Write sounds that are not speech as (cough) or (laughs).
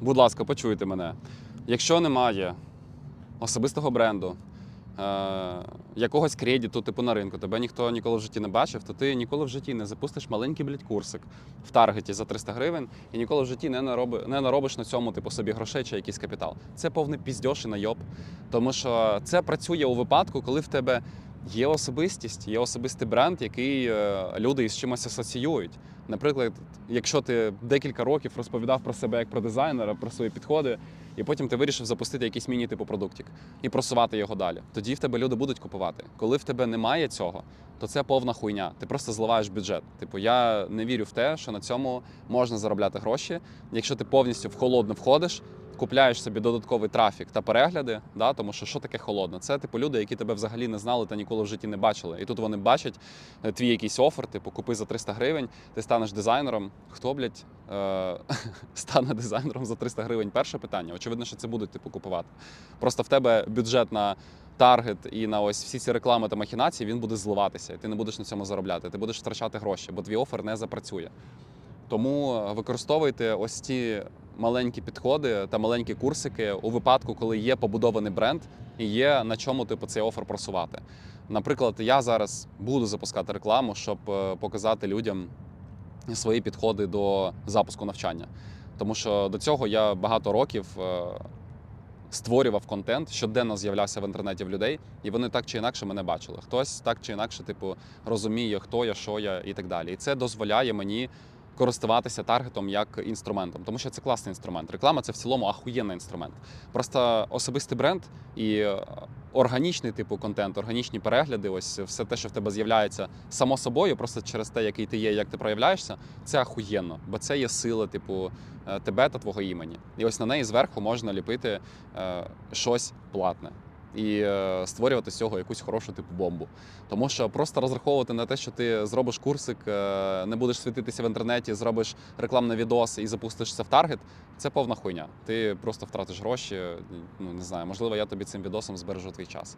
будь ласка, почуйте мене. Якщо немає особистого бренду, е, якогось кредиту, типу на ринку, тебе ніхто ніколи в житті не бачив, то ти ніколи в житті не запустиш маленький блядь, курсик в таргеті за 300 гривень і ніколи в житті не, нароби, не наробиш на цьому типу, собі грошей чи якийсь капітал. Це повний піздьош і найоб. Тому що це працює у випадку, коли в тебе є особистість, є особистий бренд, який е, люди із чимось асоціюють. Наприклад, якщо ти декілька років розповідав про себе як про дизайнера, про свої підходи, і потім ти вирішив запустити якийсь міні-типу продуктик і просувати його далі. Тоді в тебе люди будуть купувати. Коли в тебе немає цього, то це повна хуйня. Ти просто зливаєш бюджет. Типу, я не вірю в те, що на цьому можна заробляти гроші. Якщо ти повністю в холодне входиш, купляєш собі додатковий трафік та перегляди, да, тому що що таке холодно? Це типу люди, які тебе взагалі не знали та ніколи в житті не бачили. І тут вони бачать е, твій якийсь офер, типу, купи за 300 гривень, ти станеш дизайнером. Хто, блядь, е- (laughs) стане дизайнером за 300 гривень? Перше питання. Очевидно, що це будуть типу купувати. Просто в тебе бюджет на таргет і на ось всі ці реклами та махінації він буде зливатися, і ти не будеш на цьому заробляти. Ти будеш втрачати гроші, бо твій офер не запрацює. Тому е, використовуйте ось ці маленькі підходи та маленькі курсики у випадку, коли є побудований бренд і є на чому типу цей офер просувати. Наприклад, я зараз буду запускати рекламу, щоб е, показати людям свої підходи до запуску навчання. Тому що до цього я багато років е, створював контент, щоденно з'являвся в інтернеті в людей, і вони так чи інакше мене бачили. Хтось так чи інакше, типу, розуміє, хто я, що я і так далі. І це дозволяє мені користуватися таргетом як інструментом, тому що це класний інструмент. Реклама це в цілому ахуєнний інструмент. Просто особистий бренд і е, органічний типу контент, органічні перегляди, ось все те, що в тебе з'являється само собою, просто через те, який ти є, як ти проявляєшся, це ахуєнно, бо це є сила, типу, е, тебе та твого імені. І ось на неї зверху можна ліпити е, щось платне. І е, створювати з цього якусь хорошу типу бомбу. Тому що просто розраховувати на те, що ти зробиш курсик, е, не будеш світитися в інтернеті, зробиш рекламний відос і запустишся в таргет, це повна хуйня. Ти просто втратиш гроші. Ну не знаю, можливо, я тобі цим відосом збережу твій час.